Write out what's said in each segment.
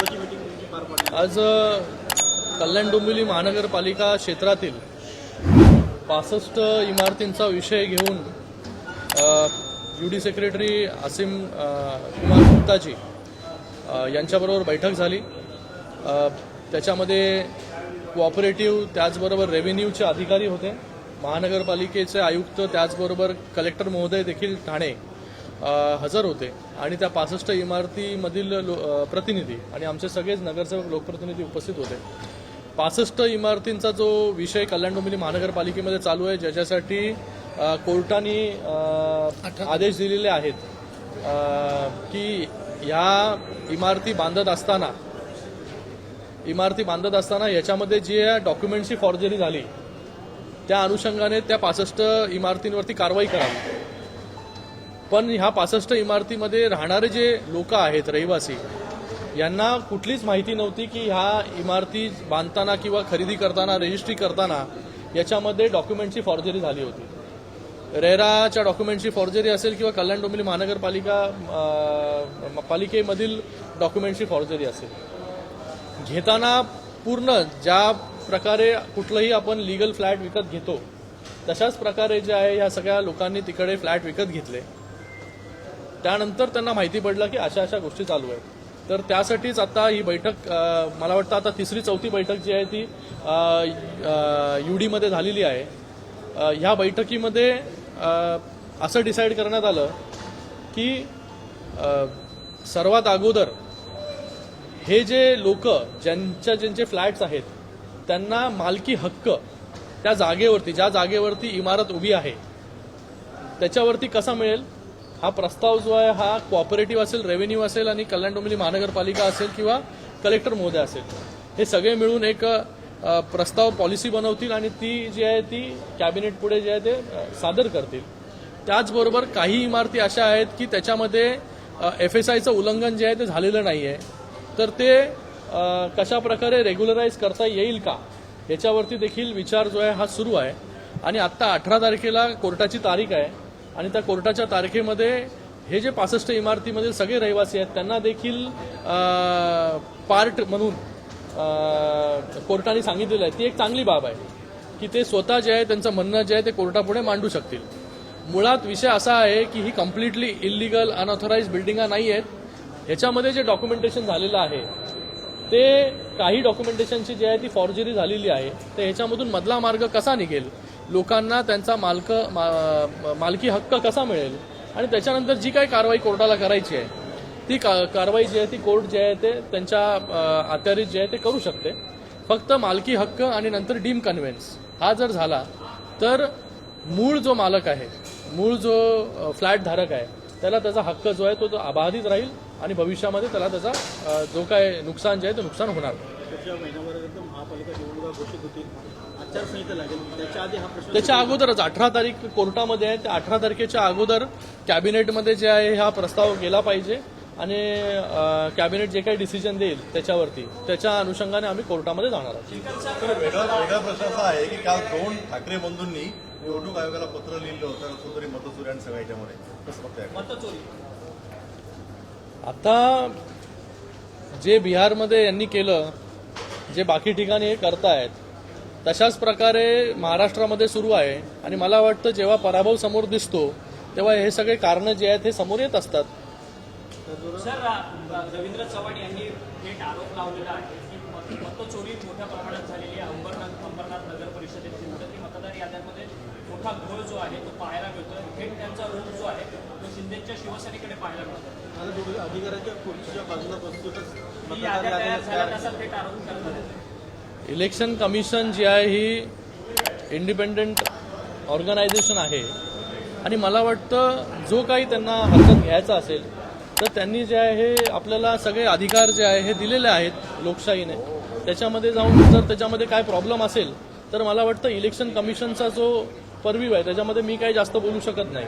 आज कल्याण डोंबिवली महानगरपालिका क्षेत्रातील पासष्ट इमारतींचा विषय घेऊन U D secretary Asim Kumar Guptaji यांच्याबरोबर बैठक झाली. त्याच्यामध्ये कोऑपरेटिव्ह त्याचबरोबर रेव्हेन्यूचे अधिकारी होते. महानगरपालिकेचे आयुक्त त्याचबरोबर कलेक्टर महोदय देखील ठाणे. हजर होते. आणि त्या पासष्ट इमारतीमधील लो प्रतिनिधी आणि आमचे सगळेच नगरसेवक लोकप्रतिनिधी उपस्थित होते. पासष्ट इमारतींचा जो विषय कल्याण डोंबिवली महानगरपालिकेमध्ये चालू आहे ज्याच्यासाठी कोर्टाने आदेश दिलेले आहेत की ह्या इमारती बांधत असताना इमारती बांधत असताना याच्यामध्ये जी डॉक्युमेंटची फॉर्जरी झाली त्या अनुषंगाने त्या पासष्ट इमारतींवरती कारवाई करावी. पण ह्या पासष्ट इमारतीमध्ये राहणारे जे लोक आहेत रहिवासी यांना कुठलीच माहिती नव्हती की ह्या इमारती बांधताना किंवा खरेदी करताना रजिस्ट्री करताना याच्यामध्ये डॉक्युमेंटची फॉर्जरी झाली होती. रेराच्या डॉक्युमेंटची फॉर्जरी असेल किंवा कल्याण डोंबिवली महानगरपालिका पालिकेमधील डॉक्युमेंटची फॉर्जरी असेल. घेताना पूर्ण ज्या प्रकारे कुठलंही आपण लिगल फ्लॅट विकत घेतो तशाच प्रकारे जे आहे ह्या सगळ्या लोकांनी तिकडे फ्लॅट विकत घेतले. त्यानंतर त्यांना माहिती पडलं की अशा अशा गोष्टी चालू आहेत. तर त्यासाठीच आता ही बैठक मला वाटतं आता तिसरी चौथी बैठक जी आहे ती यू डीमध्ये झालेली आहे. ह्या बैठकीमध्ये असं डिसाईड करण्यात आलं की सर्वात अगोदर हे जे लोक ज्यांच्या ज्यांचे फ्लॅट्स आहेत त्यांना मालकी हक्क त्या जागेवरती ज्या जागेवरती इमारत उभी आहे त्याच्यावरती कसा मिळेल? हा प्रस्ताव जो आहे हा कॉपरेटिव्ह असेल रेव्हेन्यू असेल आणि कल्याण डोंबिवली महानगरपालिका असेल किंवा कलेक्टर महोदय असेल. हे सगळे मिळून एक प्रस्ताव पॉलिसी बनवतील आणि ती जी आहे ती कॅबिनेट पुढे जे आहे ते सादर करतील. त्याचबरोबर काही इमारती अशा आहेत की त्याच्यामध्ये एफ एस आयचं उल्लंघन जे आहे ते झालेलं नाही आहे तर ते कशा प्रकारे रेग्युलराईज करता येईल का याच्यावरती देखील विचार जो आहे हा सुरू आहे. आणि आत्ता अठरा तारखेला कोर्टाची तारीख आहे. आणि त्या कोर्टाच्या तारखेमध्ये हे जे पासष्ट इमारतीमधील सगळे रहिवासी आहेत त्यांना देखील पार्ट म्हणून कोर्टाने सांगितलेलं आहे. ती एक चांगली बाब आहे की ते स्वतः जे आहे त्यांचं म्हणणं जे आहे ते कोर्टापुढे मांडू शकतील. मुळात विषय असा आहे की ही कम्प्लिटली इलिगल अनऑथराईज बिल्डिंगा नाही आहेत. ह्याच्यामध्ये जे डॉक्युमेंटेशन झालेलं आहे ते काही डॉक्युमेंटेशनची जी आहे ती फॉर्जरी झालेली आहे. तर ह्याच्यामधून मधला मार्ग कसा निघेल? लोकांना त्यांचा मालक मा- मालकी हक्क कसा मिळेल? आणि त्याच्यानंतर जी काही कारवाई कोर्टाला करायची आहे ती का कारवाई जी आहे ती कोर्ट जे आहे ते त्यांच्या अत्यारीत जे आहे ते करू शकते. फक्त मालकी हक्क आणि नंतर डीम कन्व्हेन्स. हा जर झाला तर मूळ जो मालक आहे मूळ जो फ्लॅट धारक आहे त्याला त्याचा हक्क जो आहे तो तो अबाधित राहील आणि भविष्यामध्ये त्याला त्याचा जो काय नुकसान जे आहे ते नुकसान होणार. त्याच्या आधी हा प्रश्न त्याच्या अगोदरच अठरा तारीख कोर्टामध्ये आहे. त्या अठरा तारखेच्या अगोदर कॅबिनेटमध्ये जे आहे हा प्रस्ताव गेला पाहिजे आणि कॅबिनेट जे काही डिसिजन देईल त्याच्यावरती त्याच्या अनुषंगाने आम्ही कोर्टामध्ये जाणार आहोत. तर वेगळा वेगळा प्रश्न असा आहे की काल दोन ठाकरे बंधूंनी निवडणूक आयोगाला पत्र लिहिलं होतं कुठेतरी मतचोरी आणि आता जे बिहारमध्ये यांनी केलं जे बाकी ठिकाणी हे करतायत तशाच प्रकारे महाराष्ट्रामध्ये सुरू आहे. आणि मला वाटतं जेव्हा पराभव समोर दिसतो तेव्हा हे सगळे कारणं जे आहेत हे समोर येत असतात. सर रवींद्र चव्हाण यांनी थेट आरोप लावलेला आहे की मत- मतचोरी मोठ्या प्रमाणात झालेली आहे. अंबरनाथ अंबरनाथ नगर परिषदेतील तर ती मतदार याद्यांमध्ये मोठा घोळ जो आहे तो पाहायला मिळतो थेट त्यांचा रोग जो आहे तो शिंदेच्या शिवसेनेकडे पाहायला मिळतो अधिकाऱ्यांच्या खुर्चीच्या बाजूला ही झाल्या तसा थेट आरोप करण्यात येतो इलेक्शन कमिशन जी आहे ही इंडिपेंडंट ऑर्गनायझेशन आहे. आणि मला वाटतं जो काही त्यांना हातात घ्यायचा असेल तर त्यांनी जे आहे हे आपल्याला सगळे अधिकार जे आहे हे दिलेले आहेत लोकशाहीने. त्याच्यामध्ये जाऊन जर त्याच्यामध्ये काय प्रॉब्लेम असेल तर मला वाटतं इलेक्शन कमिशनचा जो परवीव आहे त्याच्यामध्ये मी काही जास्त बोलू शकत नाही.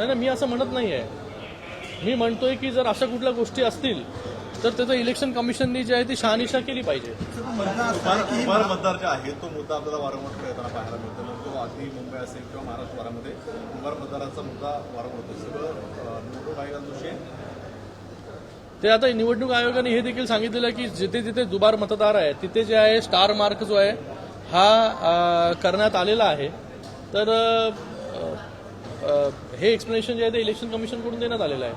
हा नाही नाही मी असं म्हणत नाही आहे मी म्हणतोय की जर अशा कुठल्या गोष्टी असतील तर त्याचं इलेक्शन कमिशननी जे आहे ती शहानिशा केली पाहिजे. मतदार जे आहे तो मुद्दा आपल्याला वारंवार येताना पाहायला मिळतो. मग तो अगदी मुंबई असेल किंवा महाराष्ट्रभरामध्ये दुबार मतदाराचा मुद्दा वारंवार होतो. सगळं निवडणूक आयोगादृष्टी आहे ते आता निवडणूक आयोगाने हे देखील सांगितलेलं आहे की जिथे जिथे दुबार मतदार आहे तिथे जे आहे स्टार मार्क जो आहे हा करण्यात आलेला आहे. तर हे एक्सप्लेनेशन जे आहे ते इलेक्शन कमिशनकडून देण्यात आलेलं आहे.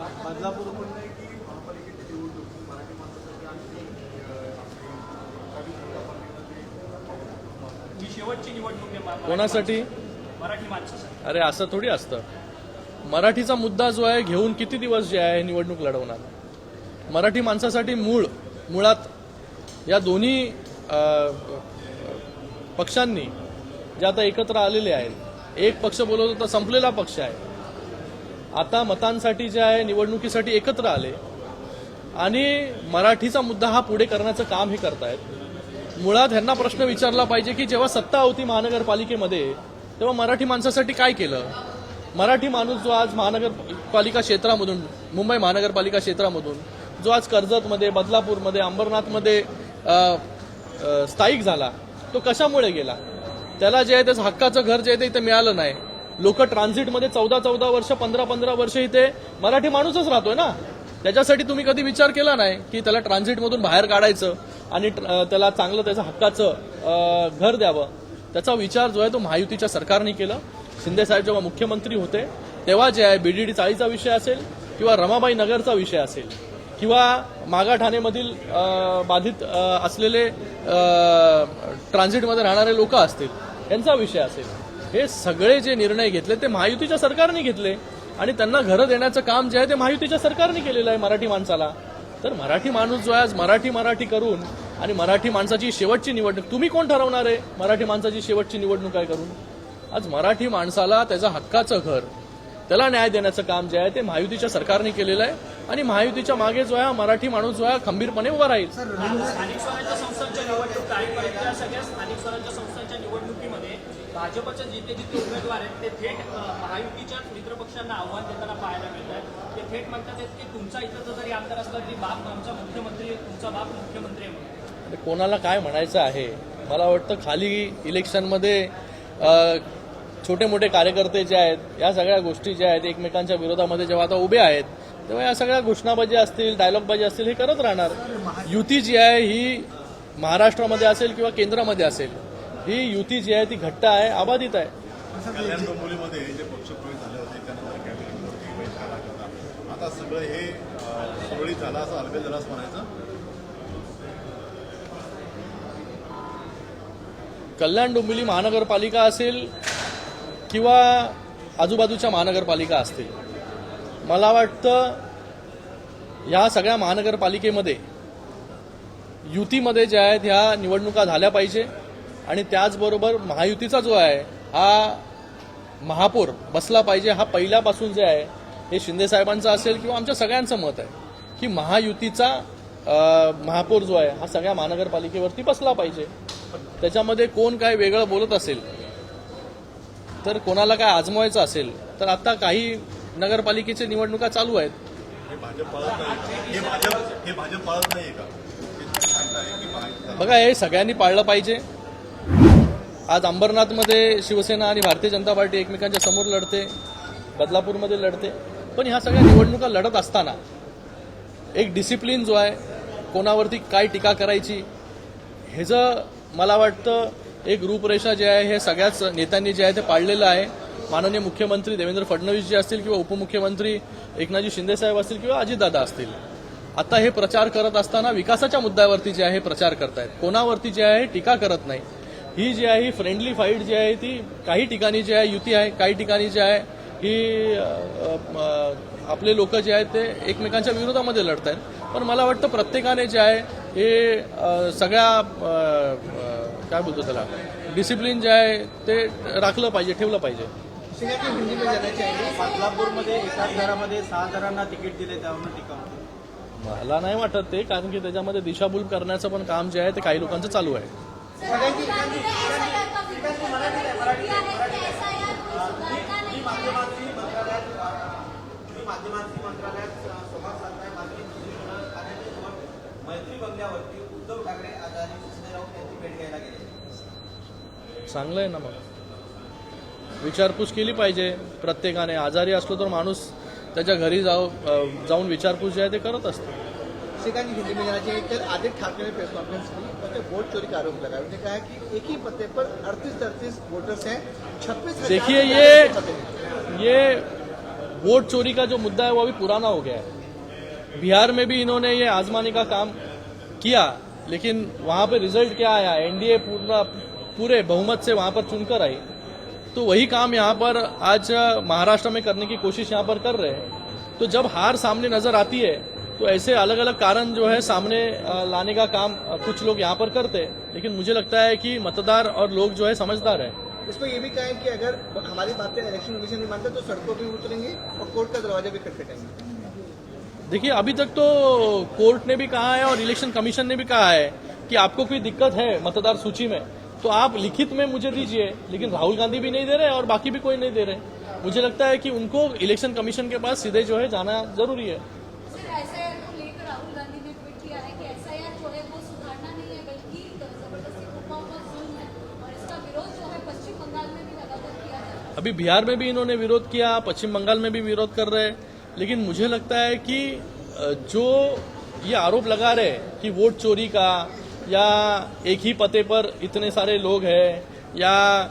शेवटची निवडणूक कोणासाठी? मराठी माणसासाठी अरे असं थोडी असतं. मराठीचा मुद्दा जो आहे घेऊन किती दिवस जे आहे निवडणूक लढवणार? मराठी माणसासाठी मूळ मुळात या दोन्ही पक्षांनी जे आता एकत्र आलेले आहेत एक पक्ष बोलत होता संपलेला पक्ष आहे. आता मतांसाठी जे आहे निवडणुकीसाठी एकत्र आले. आणि मराठीचा मुद्दा हा पुढे करण्याचं काम हे करतायत. मुळात ह्यांना प्रश्न विचारला पाहिजे की जेव्हा सत्ता होती महानगरपालिकेमध्ये तेव्हा मराठी माणसासाठी काय केलं? मराठी माणूस जो आज महानगरपालिका क्षेत्रामधून मुंबई महानगरपालिका क्षेत्रामधून जो आज कर्जतमध्ये बदलापूरमध्ये अंबरनाथमध्ये स्थायिक झाला तो कशामुळे गेला? त्याला जे आहे त्याचं हक्काचं घर जे आहे ते इथे मिळालं नाही. लोक ट्रान्झिटमध्ये चौदा चौदा वर्ष पंधरा पंधरा वर्ष इथे मराठी माणूसच राहतोय ना. त्याच्यासाठी तुम्ही कधी विचार केला नाही की त्याला ट्रान्झिटमधून बाहेर काढायचं आणि ट्र- त्याला चांगलं त्याचं हक्काचं घर द्यावं. त्याचा विचार जो आहे तो महायुतीच्या सरकारने केला. शिंदे साहेब जेव्हा मुख्यमंत्री होते तेव्हा जे आहे बीडीडी चाळीचा विषय असेल किंवा रमाबाई नगरचा विषय असेल किंवा मागा ठाणेमधील बाधित असलेले ट्रान्झिटमध्ये राहणारे लोक असतील यांचा विषय असेल. हे सगळे जे निर्णय घेतले ते महायुतीच्या सरकारने घेतले. आणि त्यांना घरं देण्याचं काम जे आहे ते महायुतीच्या सरकारने केलेलं आहे मराठी माणसाला. तर मराठी माणूस जो आहे आज मराठी मराठी करून आणि मराठी माणसाची शेवटची निवडणूक तुम्ही कोण ठरवणार आहे? मराठी माणसाची शेवटची निवडणूक काय करून? आज मराठी माणसाला त्याचं हक्काचं घर त्याला न्याय देण्याचं काम जे आहे ते महायुतीच्या सरकारने केलेलं आहे. आणि महायुतीच्या मागे जो आहे मराठी माणूस जो आहे खंबीरपणे उभा राहील. स्थानिक स्वराज्य संस्थांच्या निवडणूक तारीखपर्यंत या सगळ्या स्थानिक स्वराज्य संस्थांच्या निवडणुकीमध्ये भाजपचे जिथे जिथे उमेदवार आहेत ते थेट अ, महायुतीच्या मित्रपक्षांना आव्हान देताना पाहायला मिळत आहे ते थेट म्हणतात आहेत की तुमचा इथं जरी आमदार असला तरी बाप आमचा मुख्यमंत्री आहे, तुमचा बाप मुख्यमंत्री आहे म्हणून. आणि कोणाला काय म्हणायचं आहे? मला वाटतं खाली इलेक्शनमध्ये अ, छोटे मोठे कार्यकर्ते जे आहेत या सगळ्या गोष्टी ज्या आहेत एकमेकांच्या विरोधामध्ये जेव्हा आता उभे आहेत तेव्हा या सगळ्या घोषणाबाजी असतील डायलॉगबाजी असतील हे करत राहणार. युती जी आहे ही महाराष्ट्रामध्ये असेल किंवा केंद्रामध्ये असेल ही युती जी आहे ती घट्ट आहे आबाधित आहे. आता सगळं हे सुरळीत झालं असं अलबेल म्हणायचं? कल्याण डोंबिवली महानगरपालिका असेल किंवा आजूबाजूच्या महानगरपालिका असतील मला वाटतं या सगळ्या महानगरपालिकेमध्ये युतीमध्ये ज्या आहेत ह्या निवडणुका झाल्या पाहिजे आणि त्याचबरोबर महायुतीचा जो आहे हा महापौर बसला पाहिजे हा पहिल्यापासून जे आहे हे शिंदेसाहेबांचं असेल किंवा आमच्या सगळ्यांचं मत आहे की महायुतीचा महापौर जो आहे हा सगळ्या महानगरपालिकेवरती बसला पाहिजे. त्याच्यामध्ये कोण काय वेगळं बोलत असेल तर कोणाला काय आजमावायचं असेल तर आता काही नगरपालिकेच्या निवडणुका चालू आहेत. बघा हे सगळ्यांनी पाळलं पाहिजे. आज अंबरनाथमध्ये शिवसेना आणि भारतीय जनता पार्टी एकमेकांच्या समोर लढते बदलापूरमध्ये लढते. पण ह्या सगळ्या निवडणुका लढत असताना एक डिसिप्लिन जो आहे कोणावरती काय टीका करायची ह्याचं मला वाटतं एक रूपरेषा जे आहे हे सगळ्याच नेत्यांनी जे आहे ते पाळलेलं आहे. माननीय मुख्यमंत्री देवेंद्र फडणवीस जे असतील किंवा उपमुख्यमंत्री एकनाथजी शिंदेसाहेब असतील किंवा अजितदादा असतील आता हे प्रचार करत असताना विकासाच्या मुद्द्यावरती जे आहे प्रचार करतायत. कोणावरती जे आहे टीका करत नाही. ही जी आहे ही फ्रेंडली फाईट जी आहे ती काही ठिकाणी जी आहे युती आहे काही ठिकाणी जी आहे ही आपले लोक जे आहेत ते एकमेकांच्या विरोधामध्ये लढत आहेत पण मला वाटतं प्रत्येकाने जे आहे हे सगळ्या काय बोलतो त्याला? डिसिप्लिन जे आहे ते राखलं पाहिजे ठेवलं पाहिजे. बदलापूरमध्ये एकाच घरामध्ये सहा जणांना तिकीट दिले त्यावरून टीका होते मला नाही वाटत ते कारण की त्याच्यामध्ये दिशाभूल करण्याचं पण काम जे आहे ते काही लोकांचं चालू आहे. चांगलं आहे ना मग. विचारपूस केली पाहिजे. प्रत्येकाने आजारी असलो तर माणूस त्याच्या घरी जाऊ जाऊन विचारपूस जे आहे ते करत असतो. श्रीकांत हिंदी में जाना चाहिए कल आदित्य ठाकरे ने प्रेस कॉन्फ्रेंस की उसने वोट चोरी का आरोप लगाया उन्होंने कहा कि एक ही पते पर अड़तीस अड़तीस वोटर्स हैं छब्बीस देखिए ये ये वोट चोरी का जो मुद्दा है वो अभी पुराना हो गया है। बिहार में भी इन्होंने ये आजमाने का काम किया लेकिन वहाँ पे रिज़ल्ट क्या आया? एनडीए पूरा पूरे बहुमत से वहाँ पर चुनकर आई। तो वही काम यहाँ पर आज महाराष्ट्र में करने की कोशिश यहाँ पर कर रहे हैं। तो जब हार सामने नज़र आती है तो ऐसे अलग अलग कारण जो है सामने लाने का काम कुछ लोग यहाँ पर करते हैं। लेकिन मुझे लगता है कि मतदार और लोग जो है समझदार है। इसमें ये भी कहा है कि अगर हमारी बातें इलेक्शन कमीशन नहीं मानता तो सड़कों पे उतरेंगे और कोर्ट का दरवाज़ा भी खटखटाएँगे देखिए अभी तक तो कोर्ट ने भी कहा है और इलेक्शन कमीशन ने भी कहा है कि आपको कोई दिक्कत है मतदार सूची में? तो आप लिखित में मुझे दीजिए लेकिन राहुल गांधी भी नहीं दे रहे और बाकी भी कोई नहीं दे रहे। मुझे लगता है कि उनको इलेक्शन कमीशन के पास सीधे जो है जाना ज़रूरी है। किया है अभी बिहार में भी इन्होंने विरोध किया पश्चिम बंगाल में भी विरोध कर रहे हैं लेकिन मुझे लगता है कि जो ये आरोप लगा रहे हैं कि वोट चोरी का या एक ही पते पर इतने सारे लोग हैं, या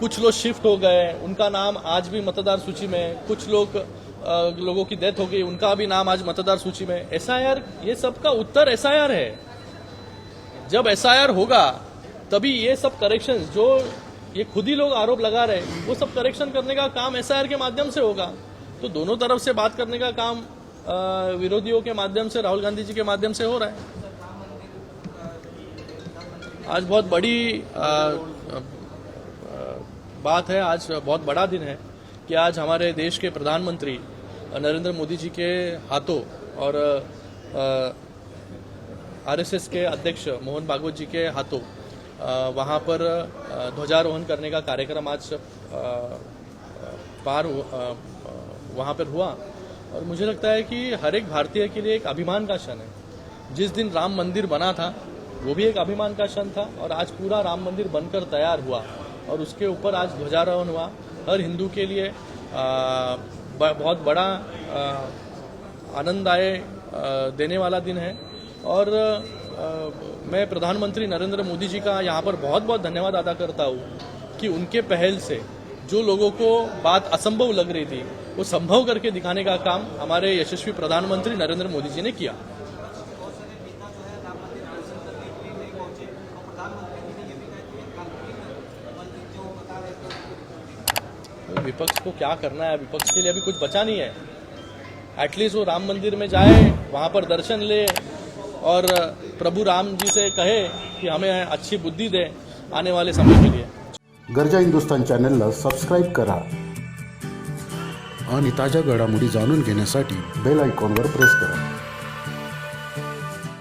कुछ लोग शिफ्ट हो गए, उनका नाम आज भी मतदार सूची में, कुछ लोग लोगों की डेथ हो गई, उनका भी नाम आज मतदार सूची में। एसआईआर ये सब का उत्तर एसआईआर है। जब एसआईआर होगा, तभी ये सब करेक्शन जो ये खुद ही लोग आरोप लगा रहे वो सब करेक्शन करने का काम एसआईआर के माध्यम से होगा। तो दोनों तरफ़ से बात करने का काम विरोधियों के माध्यम से, राहुल गांधी जी के माध्यम से हो रहा है। आज बहुत बड़ी अ, अ, बात है आज बहुत बड़ा दिन है कि आज हमारे देश के प्रधानमंत्री नरेंद्र मोदी जी के हाथों और आरएसएस के अध्यक्ष मोहन भागवत जी के हाथों वहाँ पर ध्वजारोहण करने का कार्यक्रम आज पार वहाँ पर हुआ। और मुझे लगता है कि हर एक भारतीय के लिए एक अभिमान का क्षण है। जिस दिन राम मंदिर बना था वो भी एक अभिमान का क्षण था और आज पूरा राम मंदिर बनकर तैयार हुआ और उसके ऊपर आज ध्वजारोहण हुआ। हर हिंदू के लिए आ, बहुत बड़ा आ, आनंददाय आ, देने वाला दिन है। और आ, मैं प्रधानमंत्री नरेंद्र मोदी जी का यहाँ पर बहुत बहुत धन्यवाद अदा करता हूँ कि उनके पहल से जो लोगों को बात असंभव लग रही थी वो संभव करके दिखाने का काम हमारे यशस्वी प्रधानमंत्री नरेंद्र मोदी जी ने किया। विपक्ष को क्या करना है? विपक्ष के लिए अभी कुछ बचा नहीं है। एटलीस्ट वो राम मंदिर में जाए वहाँ पर दर्शन ले और प्रभु राम जी से कहे कि हमें अच्छी बुद्धि दे आने वाले समय के लिए। गरजा हिंदुस्तान चॅनलला सबस्क्राईब करा आणि ताज्या घडामोडी जाणून घेण्यासाठी बेल आयकॉनवर प्रेस करा.